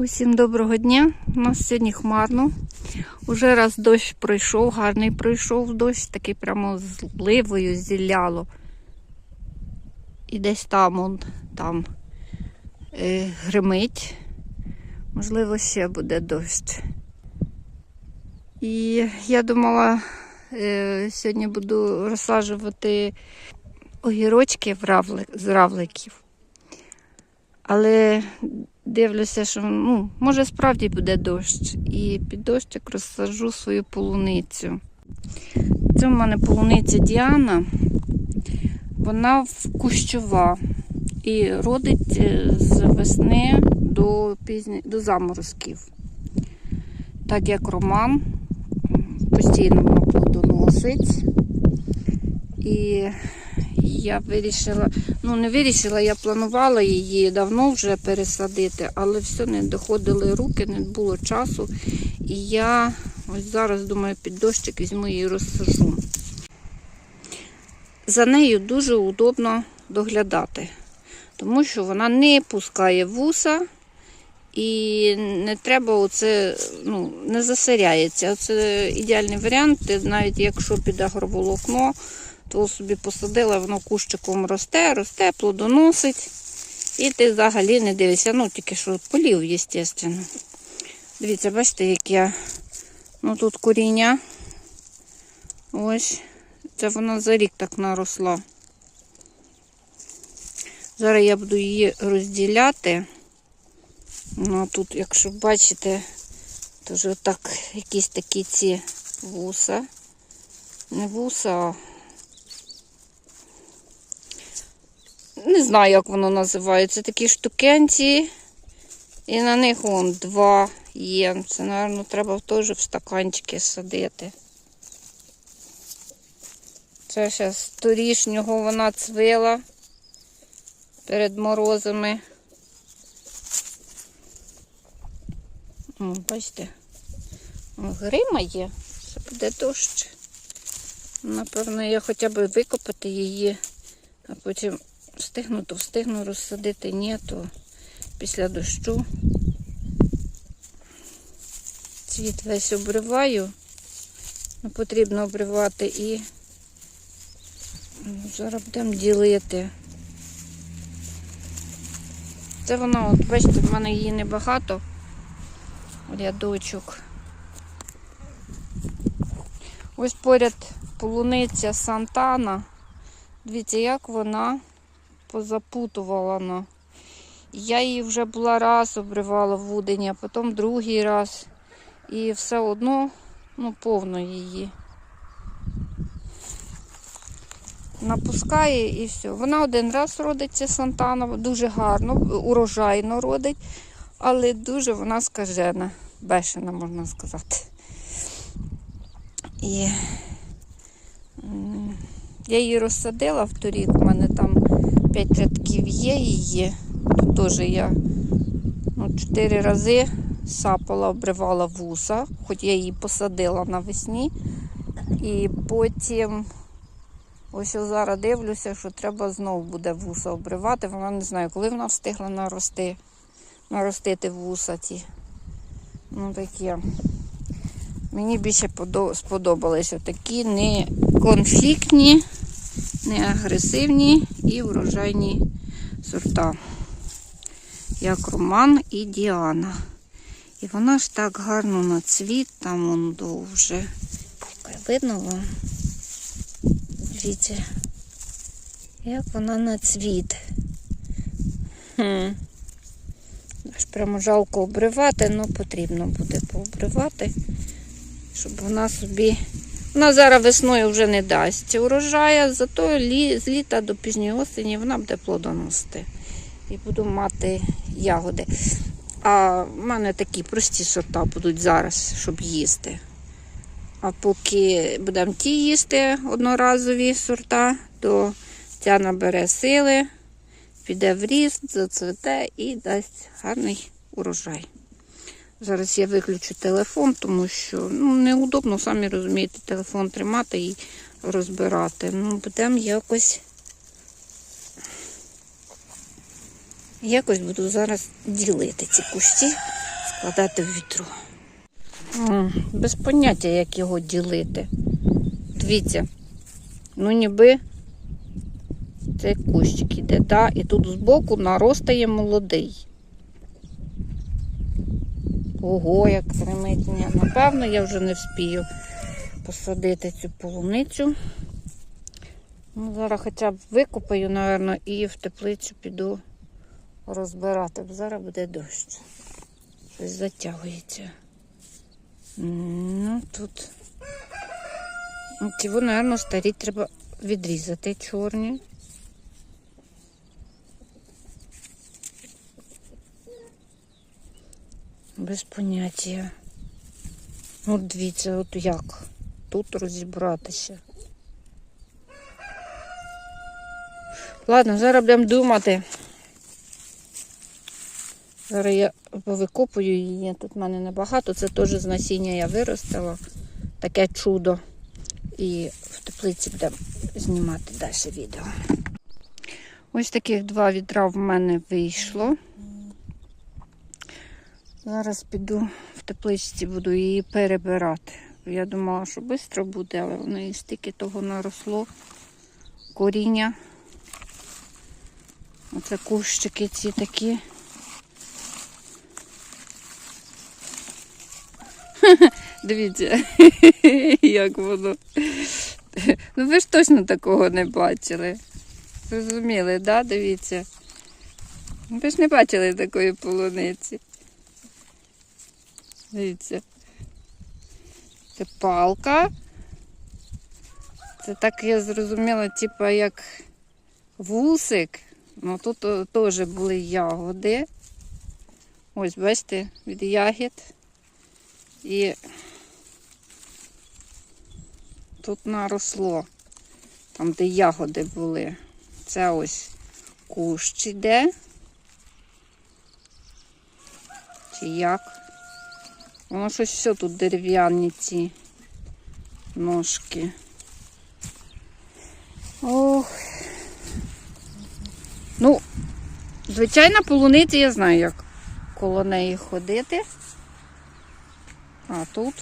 Усім доброго дня. У нас сьогодні хмарно. Уже раз дощ пройшов, гарний пройшов дощ, такий прямо з ливою зіляло. І десь там он там е, гримить. Можливо, ще буде дощ. І я думала, е, сьогодні буду розсаджувати огірочки з равликів. Але дивлюся, що ну, може справді буде дощ. І під дощик розсаджу свою полуницю. Це в мене полуниця Діана. Вона кущова і родить е, з весни до, пізні... до заморозків. Так як роман постійно вона плодоносить. І я вирішила, ну не вирішила, я планувала її давно вже пересадити, але все не доходили руки, не було часу. І я ось зараз думаю, під дощик візьму її розсажу. За нею дуже удобно доглядати, тому що вона не пускає вуса і не треба оце, ну, не засиряється. Це ідеальний варіант, навіть якщо під агроволокно то собі посадила, воно кущиком росте, росте, плодоносить. І ти взагалі не дивишся. Ну, тільки що полів, звісно. Дивіться, бачите, як я. Ну тут коріння. Ось. Це вона за рік так наросла. Зараз я буду її розділяти. Ну, а тут, якщо бачите, то вже отак якісь такі ці вуса. Не вуса, а не знаю, як воно називається. Такі штукенці. І на них вон два є. Це, мабуть, треба теж в стаканчики садити. Це зараз торішнього вона цвила перед морозами. О, бачите, грима є, це буде дощ. Напевно, я хоча б викопати її, а потім встигну, то встигну розсадити, ні, то після дощу цвіт весь обриваю. Не потрібно обривати і зараз будемо ділити. Це воно, от бачите, в мене її небагато. Рядочок. Ось поряд полуниця Сантана. Дивіться, як вона позапутувала. на. Я її вже була раз обривала в Удені, а потім другий раз. І все одно, ну, повно її. Напускає і все. Вона один раз родиться Сантана, дуже гарно, урожайно родить, але дуже вона скажена, бешена, можна сказати. І я її розсадила в торік, у мене там 5 рядків є її. Тут теж я ну, 4 рази сапала, обривала вуса, хоч я її посадила навесні. І потім ось зараз дивлюся, що треба знову буде вуса обривати. Вона не знаю, коли вона встигла нарости, наростити вуса ті. Ну такі. Мені більше сподобалися такі не конфліктні, не агресивні і врожайні сорта, як Роман і Діана. І вона ж так гарно на цвіт, там он довже. Видно вам? Дивіться, як вона на цвіт. Хм. Аж прямо жалко обривати, але потрібно буде пообривати, щоб вона собі. Вона зараз весною вже не дасть урожаю, зато з літа до пізньої осені вона буде плодоносити. І буду мати ягоди. А в мене такі прості сорта будуть зараз, щоб їсти. А поки будемо ті їсти одноразові сорта, то ця набере сили, піде в ріст, зацвете і дасть гарний урожай. Зараз я виключу телефон, тому що ну, неудобно, самі розумієте, телефон тримати і розбирати. Ну, будемо якось. Якось буду зараз ділити ці кущі. складати в вітру. Без поняття, як його ділити. Дивіться, ну ніби цей кущик іде, да? і тут збоку наростає молодий. Ого, як кремить. Ні, Напевно, я вже не вспію посадити цю полуницю. Ну, зараз хоча б викопаю, напевно, і в теплицю піду розбирати, бо зараз буде дощ. Щось затягується. Ну, тут. Ну, Ці, напевно, старі треба відрізати чорні. Без поняття. От дивіться, от як тут розібратися. Ладно, зараз будемо думати. Зараз я повикопую її. Тут в мене небагато. Це теж з насіння я виростила. Таке чудо. І в теплиці будемо знімати далі відео. Ось таких два відра в мене вийшло. Зараз піду в тепличці, буду її перебирати. Я думала, що швидко буде, але воно і стільки того наросло. Коріння. Оце кущики ці такі. Дивіться, як воно. Ну ви ж точно такого не бачили. Зрозуміли, да? Дивіться. Ви ж не бачили такої полуниці. Дивіться. Це палка. Це так я зрозуміла, типу як вусик. Ну тут теж були ягоди. Ось, бачите, від ягід. І тут наросло, там, де ягоди були. Це ось кущ іде. Чи як? Воно щось все тут дерев'яні ці ножки. Ох. Ну, звичайна полуниця, я знаю, як коло неї ходити. А тут.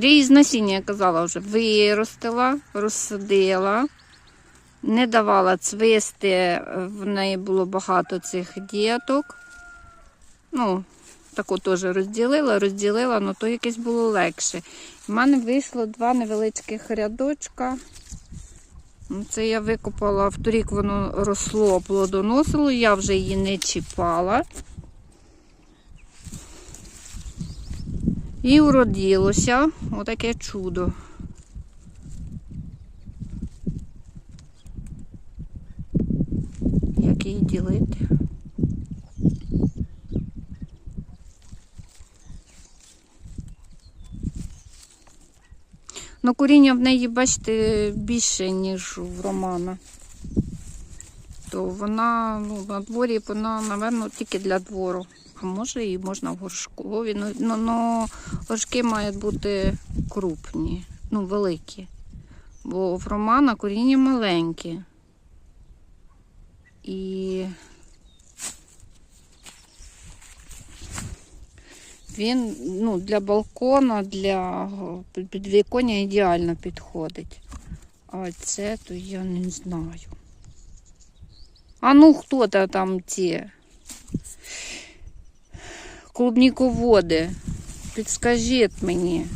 Я з насіння, я казала вже, виростила, розсадила, не давала цвисти, в неї було багато цих діток. Ну, таку теж розділила, розділила, але то якесь було легше. У мене вийшло два невеличких рядочка. Ну, Це я викопала, вторік воно росло, плодоносило, я вже її не чіпала. І уродилося отаке чудо. Як її ділити? Ну, коріння в неї, бачите, більше, ніж в Романа. То вона ну, на дворі, вона, напевно, тільки для двору. А може і можна в горшкові. Ну, ну, ну горшки мають бути крупні, ну, великі. Бо в Романа коріння маленькі. І він ну, для балкона, для підвіконня ідеально підходить. А це то я не знаю. А ну хто то там ті? Клубніководи. Підскажіть мені.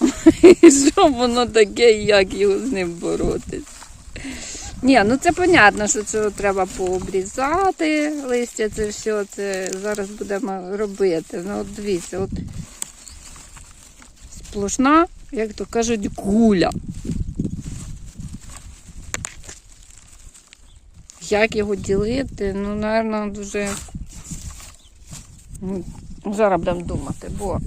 Що воно таке як його з ним боротись? Ні, ну це понятно, що це треба пообрізати листя, це все, це зараз будемо робити. Ну, от дивіться, от сплошна, як то кажуть, куля. Як його ділити? Ну, напевно, дуже. Ну, Зараз будемо думати, бо